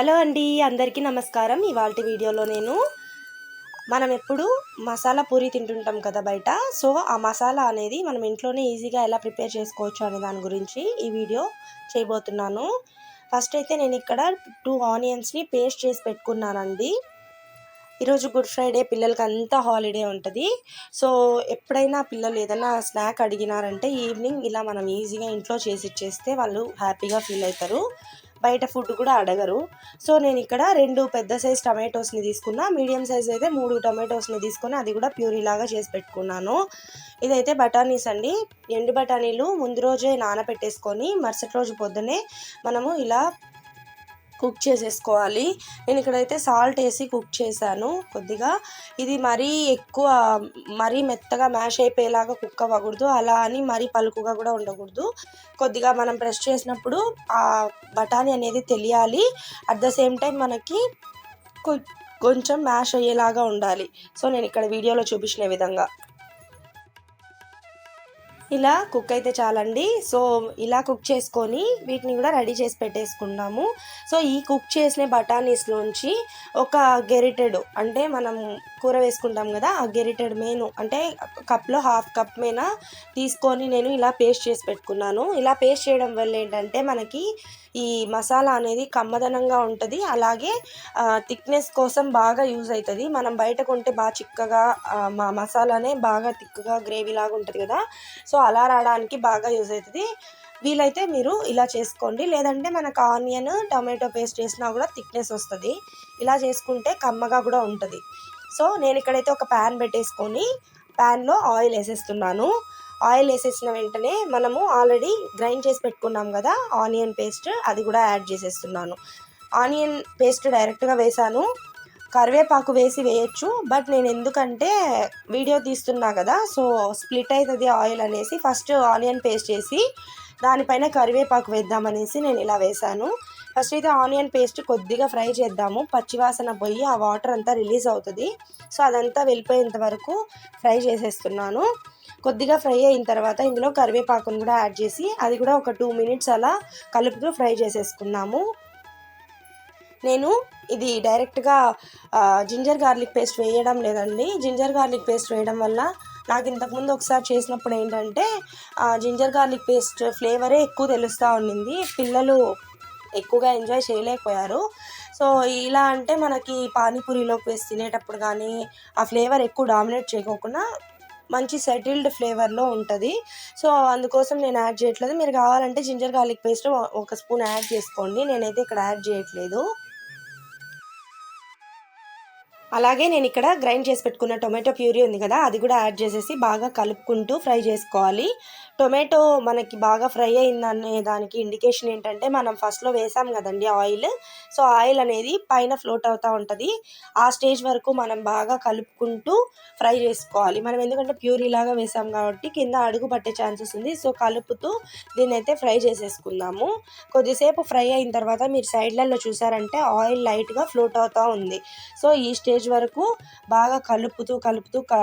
Hello అండి అందరికీ నమస్కారం. ఇవాళ వీడియోలో నేను మనం ఎప్పుడు మసాలా పూరి తింటుంటాం కదా బయట. సో ఆ మసాలా అనేది మనం ఇంట్లోనే ఈజీగా ఎలా ప్రిపేర్ చేసుకోవచ్చు అనే దాని గురించి ఈ వీడియో చేయబోతున్నాను. ఫస్ట్ అయితే నేను ఇక్కడ టూ ఆనియన్స్ని పేస్ట్ చేసి పెట్టుకున్నానండి. ఈరోజు గుడ్ ఫ్రైడే పిల్లలకి అంతా హాలిడే ఉంటుంది. సో ఎప్పుడైనా పిల్లలు ఏదైనా స్నాక్ అడిగినారంటే ఈవినింగ్ ఇలా మనం ఈజీగా ఇంట్లో చేసి ఇచ్చేస్తే వాళ్ళు హ్యాపీగా ఫీల్ అవుతారు. బయట ఫుడ్ కూడా అడగరు. సో నేను ఇక్కడ రెండు పెద్ద సైజ్ టమాటోస్ని తీసుకున్నా. మీడియం సైజ్ అయితే మూడు టమాటోస్ని తీసుకొని అది కూడా ప్యూరీలాగా చేసి పెట్టుకున్నాను. ఇదైతే బఠానీస్ అండి. ఎండు బఠానీలు ముందు రోజే నానబెట్టేసుకొని మరుసటి రోజు పొద్దునే మనము ఇలా కుక్ చేసేసుకోవాలి. నేను ఇక్కడైతే సాల్ట్ వేసి కుక్ చేశాను కొద్దిగా. ఇది మరీ ఎక్కువ మరీ మెత్తగా మ్యాష్ అయిపోయేలాగా కుక్ అవ్వకూడదు. అలా అని మరీ పలుకుగా కూడా ఉండకూడదు. కొద్దిగా మనం ప్రెస్ చేసినప్పుడు ఆ బఠానీ అనేది తెలియాలి. అట్ ద సేమ్ టైం మనకి కొంచెం మ్యాష్ అయ్యేలాగా ఉండాలి. సో నేను ఇక్కడ వీడియోలో చూపించిన విధంగా. ఇలా కుక్ అయితే చాలండి. సో ఇలా కుక్ చేసుకొని వీటిని కూడా రెడీ చేసి పెట్టేసుకున్నాము. సో ఈ కుక్ చేసిన బఠానీస్లోంచి ఒక గెరిటెడ్ అంటే మనం కూర వేసుకుంటాం కదా ఆ గెరిటెడ్ మేను అంటే కప్లో హాఫ్ కప్ మీద తీసుకొని నేను ఇలా పేస్ట్ చేసి పెట్టుకున్నాను. ఇలా పేస్ట్ చేయడం వల్ల ఏంటంటే మనకి ఈ మసాలా అనేది కమ్మదనంగా ఉంటుంది. అలాగే థిక్నెస్ కోసం బాగా యూజ్ అవుతుంది మనం బయట కొంటే బాగా చిక్కగా మా మసాలానే బాగా థిక్గా గ్రేవీ లాగా ఉంటుంది కదా. సో అలా రావడానికి బాగా యూజ్ అవుతుంది వీలైతే మీరు ఇలా చేసుకోండి. లేదంటే మనకు ఆనియన్ టమాటో పేస్ట్ వేసినా కూడా థిక్నెస్ వస్తుంది. ఇలా చేసుకుంటే కమ్మగా కూడా ఉంటుంది. సో నేను ఇక్కడైతే ఒక ప్యాన్ పెట్టేసుకొని ప్యాన్లో ఆయిల్ వేసేస్తున్నాను. ఆయిల్ వేసేసిన వెంటనే మనము ఆల్రెడీ గ్రైండ్ చేసి పెట్టుకున్నాం కదా ఆనియన్ పేస్ట్ అది కూడా యాడ్ చేసేస్తున్నాను. ఆనియన్ పేస్ట్ డైరెక్ట్గా వేసాను. కరివేపాకు వేసి వేయచ్చు బట్ నేను ఎందుకంటే వీడియో తీస్తున్నా కదా సో స్ప్లిట్ అవుతుంది ఆయిల్ అనేసి ఫస్ట్ ఆనియన్ పేస్ట్ చేసి దానిపైన కరివేపాకు వేద్దామనేసి నేను ఇలా వేసాను. ఫస్ట్ అయితే ఆనియన్ పేస్ట్ కొద్దిగా ఫ్రై చేద్దాము. పచ్చివాసన పోయి ఆ వాటర్ అంతా రిలీజ్ అవుతుంది. సో అదంతా వెళ్ళిపోయేంత వరకు ఫ్రై చేసేస్తున్నాను. కొద్దిగా ఫ్రై అయిన తర్వాత ఇందులో కరివేపాకును కూడా యాడ్ చేసి అది కూడా ఒక టూ మినిట్స్ అలా కలుపుతూ ఫ్రై చేసేసుకున్నాము. నేను ఇది డైరెక్ట్గా జింజర్ గార్లిక్ పేస్ట్ వేయడం లేదండి. జింజర్ గార్లిక్ పేస్ట్ వేయడం వల్ల నాకు ఇంతకుముందు ఒకసారి చేసినప్పుడు ఏంటంటే జింజర్ గార్లిక్ పేస్ట్ ఫ్లేవరే ఎక్కువ తెలుస్తూ ఉండింది. పిల్లలు ఎక్కువగా ఎంజాయ్ చేయలేకపోయారు. సో ఇలా అంటే మనకి పానీపూరిలోకి వేసి తినేటప్పుడు కానీ ఆ ఫ్లేవర్ ఎక్కువ డామినేట్ చేయకోకుండా మంచి సెటిల్డ్ ఫ్లేవర్లో ఉంటుంది. సో అందుకోసం నేను యాడ్ చేయట్లేదు. మీరు కావాలంటే జింజర్ గార్లిక్ పేస్ట్ ఒక స్పూన్ యాడ్ చేసుకోండి. నేనైతే ఇక్కడ యాడ్ చేయట్లేదు. అలాగే నేను ఇక్కడ గ్రైండ్ చేసి పెట్టుకున్న టొమాటో ప్యూరీ ఉంది కదా అది కూడా యాడ్ చేసేసి బాగా కలుపుకుంటూ ఫ్రై చేసుకోవాలి. టొమాటో మనకి బాగా ఫ్రై అయిందనే దానికి ఇండికేషన్ ఏంటంటే మనం ఫస్ట్లో వేసాం కదండి ఆయిల్. సో ఆయిల్ అనేది పైన ఫ్లోట్ అవుతూ ఉంటుంది. ఆ స్టేజ్ వరకు మనం బాగా కలుపుకుంటూ ఫ్రై చేసుకోవాలి. మనం ఎందుకంటే ప్యూరీ లాగా వేసాం కాబట్టి కింద అడుగు పట్టే ఛాన్సెస్ ఉంది. సో కలుపుతూ దీన్ని అయితే ఫ్రై చేసేసుకుందాము. కొద్దిసేపు ఫ్రై అయిన తర్వాత మీరు సైడ్లలో చూసారంటే ఆయిల్ లైట్గా ఫ్లోట్ అవుతూ ఉంది. సో ఈ స్టేజ్ వరకు బాగా కలుపుతూ కలుపుతూ క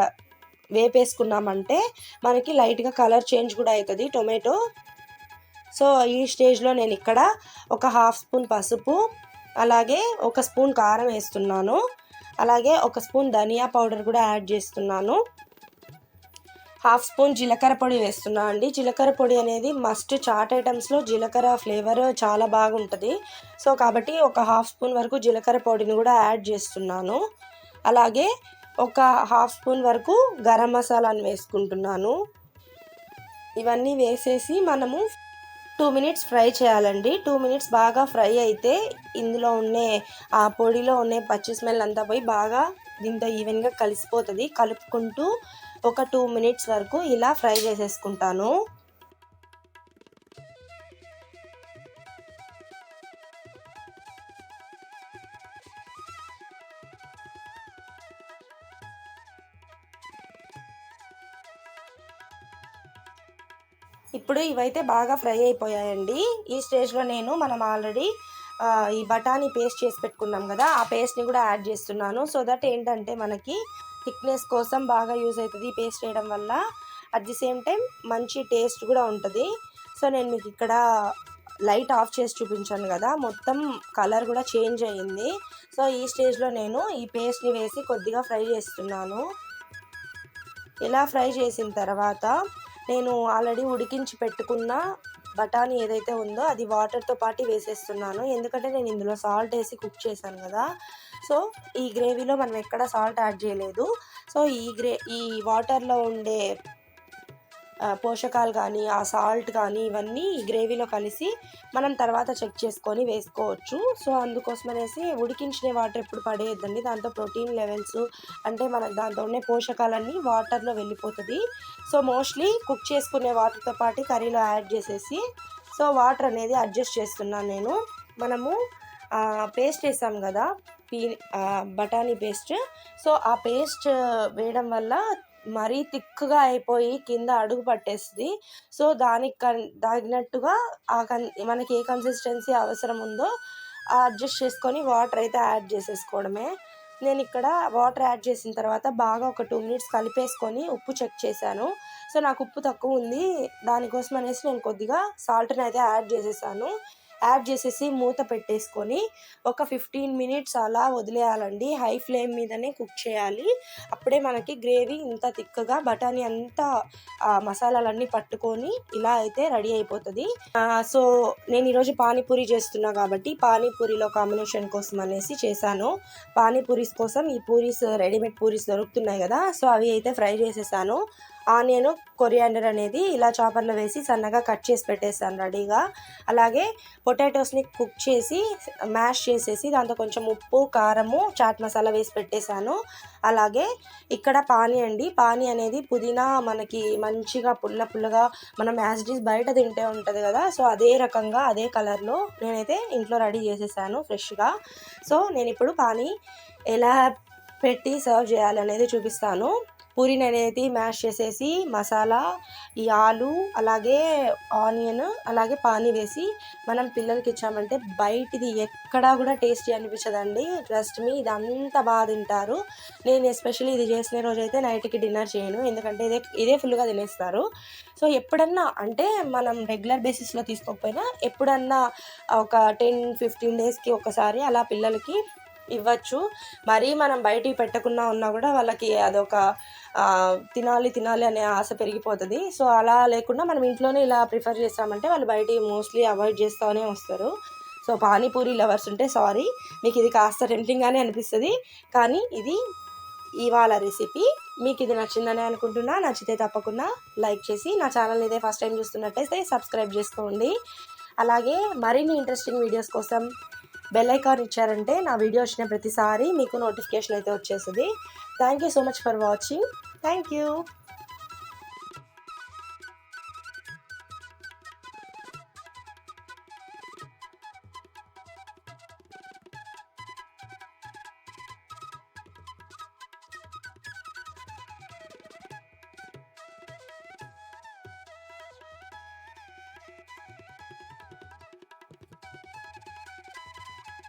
వేపేసుకున్నామంటే మనకి లైట్గా కలర్ చేంజ్ కూడా అవుతుంది టొమాటో. సో ఈ స్టేజ్లో నేను ఇక్కడ ఒక హాఫ్ స్పూన్ పసుపు అలాగే ఒక స్పూన్ కారం వేస్తున్నాను. అలాగే ఒక స్పూన్ ధనియా పౌడర్ కూడా యాడ్ చేస్తున్నాను. హాఫ్ స్పూన్ జీలకర్ర పొడి వేస్తున్నా అండి. జీలకర్ర పొడి అనేది మస్ట్ చాట్ ఐటమ్స్లో జీలకర్ర ఫ్లేవర్ చాలా బాగుంటుంది. సో కాబట్టి ఒక హాఫ్ స్పూన్ వరకు జీలకర్ర పొడిని కూడా యాడ్ చేస్తున్నాను. అలాగే ఒక హాఫ్ స్పూన్ వరకు గరం మసాలాను వేసుకుంటున్నాను. ఇవన్నీ వేసేసి మనము టూ మినిట్స్ ఫ్రై చేయాలండి. టూ మినిట్స్ బాగా ఫ్రై అయితే ఇందులో ఉండే ఆ పొడిలో ఉండే పచ్చి స్మెల్ అంతా పోయి బాగా దీంతో ఈవెన్గా కలిసిపోతుంది. కలుపుకుంటూ ఒక టూ మినిట్స్ వరకు ఇలా ఫ్రై చేసేసుకుంటాను. ఇప్పుడు ఇవైతే బాగా ఫ్రై అయిపోయాయండి. ఈ స్టేజ్లో నేను మనం ఆల్రెడీ ఈ బఠానీ పేస్ట్ చేసి పెట్టుకున్నాం కదా ఆ పేస్ట్ని కూడా యాడ్ చేస్తున్నాను. సో దట్ ఏంటంటే మనకి థిక్నెస్ కోసం బాగా యూజ్ అవుతుంది పేస్ట్ చేయడం వల్ల. అట్ ది సేమ్ టైం మంచి టేస్ట్ కూడా ఉంటుంది. సో నేను మీకు ఇక్కడ లైట్ ఆఫ్ చేసి చూపించాను కదా మొత్తం కలర్ కూడా చేంజ్ అయ్యింది. సో ఈ స్టేజ్లో నేను ఈ పేస్ట్ని వేసి కొద్దిగా ఫ్రై చేస్తున్నాను. ఇలా ఫ్రై చేసిన తర్వాత నేను ఆల్రెడీ ఉడికించి పెట్టుకున్న బఠానీ ఏదైతే ఉందో అది వాటర్తో పాటు వేసేస్తున్నాను. ఎందుకంటే నేను ఇందులో సాల్ట్ వేసి కుక్ చేశాను కదా. సో ఈ గ్రేవీలో మనం ఎక్కడ సాల్ట్ యాడ్ చేయలేదు. సో ఈ గ్రే ఈ వాటర్లో ఉండే పోషకాలు కానీ ఆ సాల్ట్ కానీ ఇవన్నీ గ్రేవీలో కలిసి మనం తర్వాత చెక్ చేసుకొని వేసుకోవచ్చు. సో అందుకోసం అనేసి ఉడికించిన వాటర్ ఎప్పుడు పడేయద్దండి. దాంతో ప్రోటీన్ లెవెల్స్ అంటే మనకు దాంతో ఉండే పోషకాలన్నీ వాటర్లో వెళ్ళిపోతుంది. సో మోస్ట్లీ కుక్ చేసుకునే వాటర్తో పాటు కర్రీలో యాడ్ చేసేసి సో వాటర్ అనేది అడ్జస్ట్ చేస్తున్నాను నేను. మనము పేస్ట్ వేసాం కదా పీ బఠానీ పేస్ట్. సో ఆ పేస్ట్ వేయడం వల్ల మరీ థిక్గా అయిపోయి కింద అడుగు పట్టేస్తుంది. సో దానికి కన్ తగినట్టుగా ఆ కన్ మనకి ఏ కన్సిస్టెన్సీ అవసరం ఉందో ఆ అడ్జస్ట్ చేసుకొని వాటర్ అయితే యాడ్ చేసేసుకోవడమే. నేను ఇక్కడ వాటర్ యాడ్ చేసిన తర్వాత బాగా ఒక టూ మినిట్స్ కలిపేసుకొని ఉప్పు చెక్ చేశాను. సో నాకు ఉప్పు తక్కువ ఉంది. దానికోసం అనేసి నేను కొద్దిగా సాల్ట్ని అయితే యాడ్ చేసేసాను. యాడ్ చేసేసి మూత పెట్టేసుకొని ఒక ఫిఫ్టీన్ మినిట్స్ అలా వదిలేయాలండి. హై ఫ్లేమ్ మీదనే కుక్ చేయాలి. అప్పుడే మనకి గ్రేవీ ఇంత తిక్కగా బఠానీ అంతా మసాలాలన్నీ పట్టుకొని ఇలా అయితే రెడీ అయిపోతుంది. సో నేను ఈరోజు పానీపూరి చేస్తున్నా కాబట్టి పానీపూరిలో కాంబినేషన్ కోసం అనేసి చేశాను. పానీపూరీస్ కోసం ఈ పూరీస్ రెడీమేడ్ పూరీస్ దొరుకుతున్నాయి కదా సో అవి అయితే ఫ్రై చేసేసాను. ఆనియన్ కొరియాండర్ అనేది ఇలా చాపర్లో వేసి సన్నగా కట్ చేసి పెట్టేసాను రెడీగా. అలాగే పొటాటోస్ని కుక్ చేసి మ్యాష్ చేసేసి దాంతో కొంచెం ఉప్పు కారము చాట్ మసాలా వేసి పెట్టేశాను. అలాగే ఇక్కడ పానీ అండి. పానీ అనేది పుదీనా మనకి మంచిగా పుల్ల పుల్లగా మనం యాసిడీస్ బయట తింటే ఉంటుంది కదా. సో అదే రకంగా అదే కలర్లో నేనైతే ఇంట్లో రెడీ చేసేసాను ఫ్రెష్గా. సో నేను ఇప్పుడు పానీ ఎలా పెట్టి సర్వ్ చేయాలనేది చూపిస్తాను. పూరీని అనేది మ్యాష్ చేసేసి మసాలా ఈ ఆలు అలాగే ఆనియన్ అలాగే పానీ వేసి మనం పిల్లలకి ఇచ్చామంటే బయటిది ఎక్కడా కూడా టేస్టీ అనిపించదండి. ట్రస్ట్ మీ ఇది అంత బాగా తింటారు. నేను ఎస్పెషల్లీ ఇది చేసిన రోజైతే నైట్కి డిన్నర్ చేయను. ఎందుకంటే ఇదే ఇదే ఫుల్గా తినేస్తారు. సో ఎప్పుడన్నా అంటే మనం రెగ్యులర్ బేసిస్లో తీసుకోకపోయినా ఎప్పుడన్నా ఒక టెన్ ఫిఫ్టీన్ డేస్కి ఒకసారి అలా పిల్లలకి ఇవ్వచ్చు. మరీ మనం బయటికి పెట్టకుండా ఉన్నా కూడా వాళ్ళకి అదొక తినాలి తినాలి అనే ఆశ పెరిగిపోతుంది. సో అలా లేకుండా మనం ఇంట్లోనే ఇలా ప్రిఫర్ చేస్తామంటే వాళ్ళు బయటికి మోస్ట్లీ అవాయిడ్ చేస్తూనే వస్తారు. సో పానీపూరి లవర్స్ ఉంటే సారీ మీకు ఇది కాస్త టెంప్టింగ్గానే అనిపిస్తుంది. కానీ ఇది ఇవాళ రెసిపీ. మీకు ఇది నచ్చిందని అనుకుంటున్నా. నచ్చితే తప్పకుండా లైక్ చేసి నా ఛానల్ ఇదే ఫస్ట్ టైం చూస్తున్నట్టయితే సబ్స్క్రైబ్ చేసుకోండి. అలాగే మరిన్ని ఇంట్రెస్టింగ్ వీడియోస్ కోసం బెల్ ఐకాన్ ఇచ్చారంటే నా వీడియో వచ్చిన ప్రతిసారి మీకు నోటిఫికేషన్ అయితే వచ్చేస్తుంది. Thank you so much for watching thank you